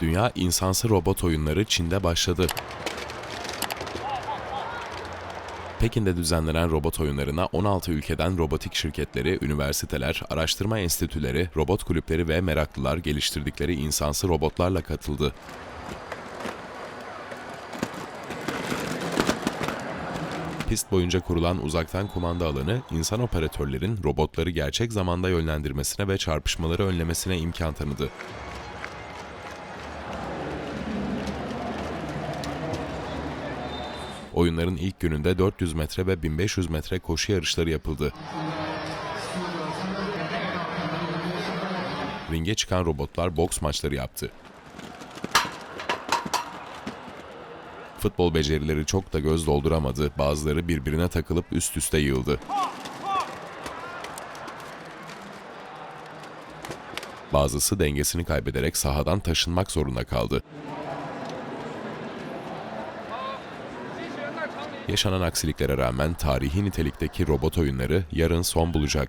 Dünya insansı robot oyunları Çin'de başladı. Pekin'de düzenlenen robot oyunlarına 16 ülkeden robotik şirketleri, üniversiteler, araştırma enstitüleri, robot kulüpleri ve meraklılar geliştirdikleri insansı robotlarla katıldı. Pist boyunca kurulan uzaktan kumanda alanı, insan operatörlerin robotları gerçek zamanda yönlendirmesine ve çarpışmaları önlemesine imkan tanıdı. Oyunların ilk gününde 400 metre ve 1500 metre koşu yarışları yapıldı. Ringe çıkan robotlar boks maçları yaptı. Futbol becerileri çok da göz dolduramadı. Bazıları birbirine takılıp üst üste yığıldı. Bazısı dengesini kaybederek sahadan taşınmak zorunda kaldı. Yaşanan aksiliklere rağmen tarihi nitelikteki robot oyunları yarın son bulacak.